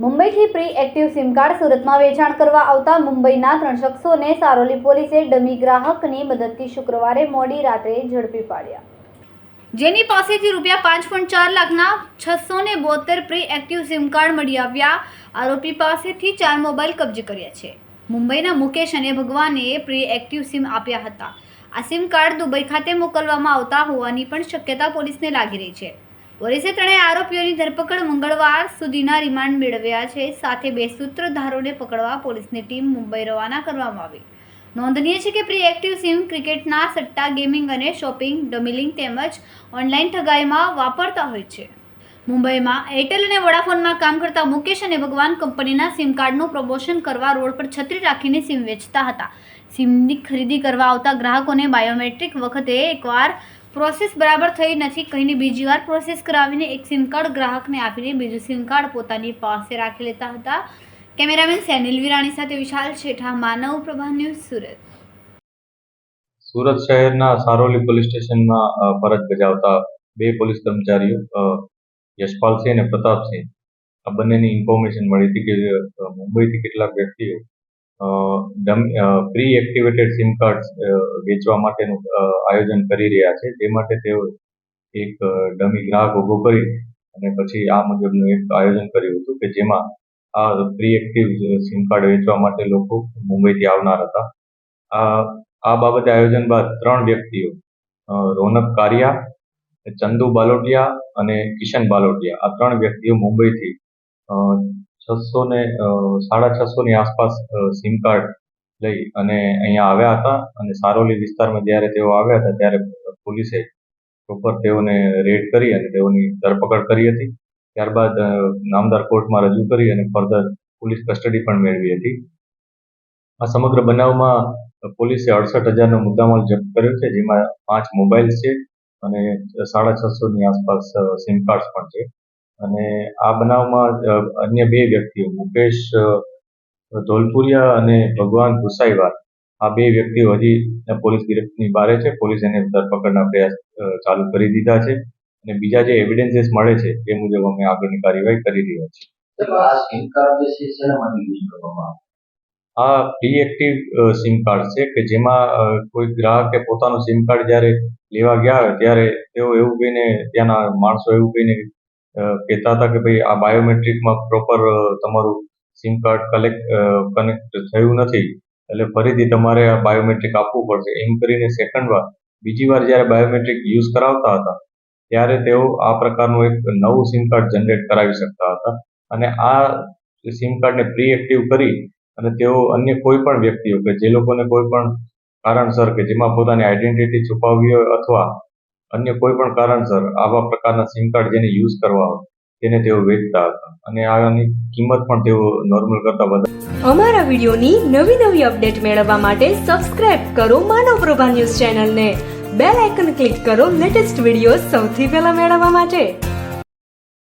મુંબઈથી pre active sim card સુરતમાં વેચાણ કરવા આવતા મુંબઈના ત્રણ શખ્સોને સારોલી પોલીસે ડમી ગ્રાહકની મદદથી શુક્રવારે મોડી રાત્રે ઝડપી પાડ્યા. જેની પાસેથી રૂપિયા પાંચ પોઈન્ટ ચાર લાખના છસો ને બોતેર પ્રી એક્ટિવ સિમ કાર્ડ મળી આવ્યા. આરોપી પાસેથી ચાર મોબાઈલ કબજે કર્યા છે. મુંબઈના મુકેશ અને ભગવાને પ્રી એક્ટિવ સિમ આપ્યા હતા. આ સિમ કાર્ડ દુબઈ ખાતે મોકલવામાં આવતા હોવાની પણ શક્યતા પોલીસને લાગી રહી છે. પોલીસે ત્રણેય આરોપીઓની ધરપકડ મંગળવાર સુધીના રિમાન્ડ મેળવ્યા છે. સાથે બે સૂત્રધારોને પકડવા પોલીસની ટીમ મુંબઈ રવાના કરવામાં આવી. નોંધનીય છે કે પ્રી એક્ટિવ સિમ ક્રિકેટના સટ્ટા ગેમિંગ અને શોપિંગ, ડમિલિંગ તેમજ ઓનલાઈન ઠગાઈમાં વાપરતા હોય છે. મુંબઈમાં એરટેલ અને વોડાફોનમાં કામ કરતા મુકેશ અને ભગવાન કંપનીના સિમ કાર્ડનું પ્રમોશન કરવા રોડ પર છત્રી રાખીને સિમ વેચતા હતા. સિમની ખરીદી કરવા આવતા ગ્રાહકોને બાયોમેટ્રિક વખતે એકવાર પ્રોસેસ બરાબર થઈ નથી કહીને બીજી વાર પ્રોસેસ કરાવીને એક સિમ કાર્ડ ગ્રાહકને આપીને બીજું સિમ કાર્ડ પોતાની પાસે રાખી લેતા હતા. કેમેરામેન સેનિલ વિરાણી સાથે વિશાલ શેઠા, માનવ પ્રભા ન્યૂઝ સુરત. સુરત શહેરના સારોલી પોલીસ સ્ટેશનમાં ફરજ બજાવતા બે પોલીસ કર્મચારીઓ યશપાલસિંહ અને પ્રતાપસિંહ આ બંનેની ઇન્ફોર્મેશન મળી હતી કે મુંબઈથી કેટલાક વ્યક્તિઓ પ્રી એક્ટિવેટેડ સિમ કાર્ડ વેચવા માટેનું આયોજન કરી રહ્યા છે. તે માટે તેઓ એક ડમી ગ્રાહક ઊભો કરી અને પછી આ મુજબનું એક આયોજન કર્યું હતું કે જેમાં આ પ્રી એક્ટિવ સિમ કાર્ડ વેચવા માટે લોકો મુંબઈથી આવનાર હતા. આ આ બાબતે આયોજન બાદ ત્રણ વ્યક્તિઓ રોનક કારિયા ચંદુ બાલોટિયા અને કિશન બાલોટિયા. આ ત્રણ વ્યક્તિઓ મુંબઈથી છસો ને સાડા છસો ની આસપાસ સિમ કાર્ડ લઈ અને અહીંયા આવ્યા હતા અને સારોલી વિસ્તારમાં જ્યારે તેઓ આવ્યા હતા ત્યારે પોલીસે પ્રોપર તેઓને રેડ કરી અને તેઓની ધરપકડ કરી હતી. ત્યારબાદ નામદાર કોર્ટમાં રજૂ કરી અને ફર્ધર પોલીસ કસ્ટડી પણ મેળવી હતી. આ સમગ્ર બનાવમાં પોલીસે અડસઠ હજારનો મુદ્દામાલ જપ્ત કર્યો છે, જેમાં પાંચ મોબાઈલ છે. અને સાડા છસો ની આસપાસ સિમ કાર્ડ પણ છે. અને આ બનાવમાં અન્ય બે વ્યક્તિઓ, મુકેશ ધોલપુરિયા અને ભગવાન ભુસાઈવાર આ બે વ્યક્તિઓ હજી પોલીસ ગિરફની બહાર છે. પોલીસ એને ધરપકડના પ્રયાસ ચાલુ કરી દીધા છે. અને બીજા જે એવિડન્સીસ મળે છે તે મુજબ અમે આગળની કાર્યવાહી કરી રહ્યા છીએ. આ સિમ કાર્ડ જે છે શેના માટે યુઝ કરવામાં આવે આ પ્રી એક્ટિવ સિમ કાર્ડ છે કે જેમાં કોઈ ગ્રાહકે પોતાનું સિમ કાર્ડ જ્યારે લેવા ગયા ત્યારે તેઓ એવું કહીને ત્યાંના માણસો એવું કહીને કહેતા હતા કે ભાઈ આ બાયોમેટ્રિકમાં પ્રોપર તમારું સિમ કાર્ડ કલેક્ટ કનેક્ટ થયું નથી. એટલે ફરીથી તમારે આ બાયોમેટ્રિક આપવું પડશે. એમ કરીને સેકન્ડ વાર, બીજી વાર જ્યારે બાયોમેટ્રિક યુઝ કરાવતા હતા, ત્યારે તેઓ આ પ્રકારનું એક નવું સિમ કાર્ડ જનરેટ કરાવી શકતા હતા. અને આ સિમ કાર્ડને પ્રી એક્ટિવ કરી અને તેઓ અન્ય કોઈ પણ વ્યક્તિઓ કે જે લોકોને કોઈ પણ કારણસર કે જેમાં પોતાની આઈડેન્ટિટી છુપાવવી હોય અથવા અન્ય કોઈ પણ કારણસર આવા પ્રકારના સિમ કાર્ડ જેને યુઝ કરવા હોય, તેને તેઓ વેચતા હતા. અને આની કિંમત પણ તેઓ નોર્મલ કરતા વધારે અમારા વિડીયોની નવી નવી અપડેટ મેળવવા માટે સબસ્ક્રાઇબ કરો માનવ પ્રભા ન્યૂઝ ચેનલને. બેલ આઇકન ક્લિક કરો લેટેસ્ટ વીડિયો સૌથી પહેલા મેળવવા માટે.